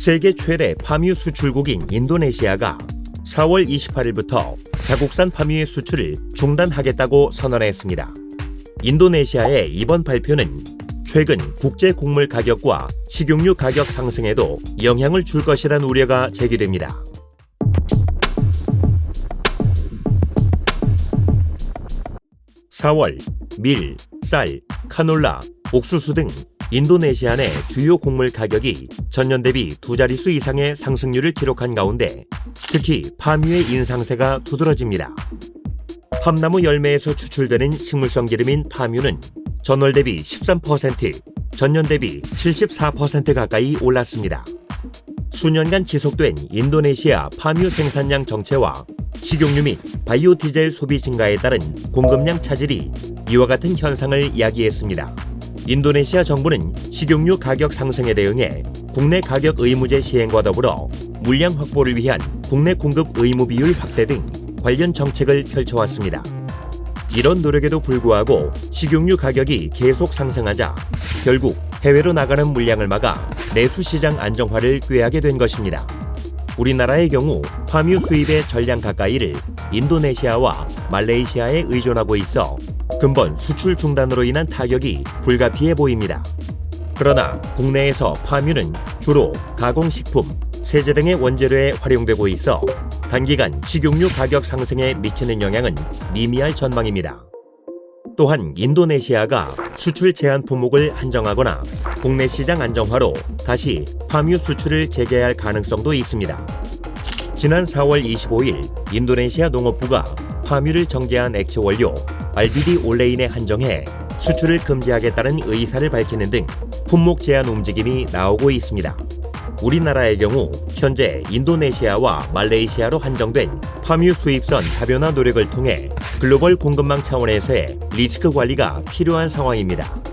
세계 최대 파뮤 수출국인 인도네시아가 4월 28일부터 자국산 파뮤의 수출을 중단하겠다고 선언했습니다. 인도네시아의 이번 발표는 최근 국제 곡물 가격과 식용유 가격 상승에도 영향을 줄 것이란 우려가 제기됩니다. (4월) 밀, 쌀, 카놀라, 옥수수 등 인도네시아 내 주요 곡물 가격이 전년 대비 두 자릿수 이상의 상승률을 기록한 가운데 특히 파뮤의 인상세가 두드러집니다. 팜나무 열매에서 추출되는 식물성 기름인 파뮤는 전월 대비 13%, 전년 대비 74% 가까이 올랐습니다. 수년간 지속된 인도네시아 파뮤 생산량 정체와 식용유 및 바이오 디젤 소비 증가에 따른 공급량 차질이 이와 같은 현상을 야기했습니다. 인도네시아 정부는 식용유 가격 상승에 대응해 국내 가격 의무제 시행과 더불어 물량 확보를 위한 국내 공급 의무 비율 확대 등 관련 정책을 펼쳐왔습니다. 이런 노력에도 불구하고 식용유 가격이 계속 상승하자 결국 해외로 나가는 물량을 막아 내수 시장 안정화를 꾀하게 된 것입니다. 우리나라의 경우 파뮤 수입의 전량 가까이를 인도네시아와 말레이시아에 의존하고 있어 근본 수출 중단으로 인한 타격이 불가피해 보입니다. 그러나 국내에서 파뮤는 주로 가공식품, 세제 등의 원재료에 활용되고 있어 단기간 식용유 가격 상승에 미치는 영향은 미미할 전망입니다. 또한 인도네시아가 수출 제한 품목을 한정하거나 국내 시장 안정화로 다시 파뮤 수출을 재개할 가능성도 있습니다. 지난 4월 25일 인도네시아 농업부가 파뮤를 정제한 액체 원료 RBD 올레인에 한정해 수출을 금지하겠다는 의사를 밝히는 등 품목 제한 움직임이 나오고 있습니다. 우리나라의 경우 현재 인도네시아와 말레이시아로 한정된 파뮤 수입선 다변화 노력을 통해 글로벌 공급망 차원에서의 리스크 관리가 필요한 상황입니다.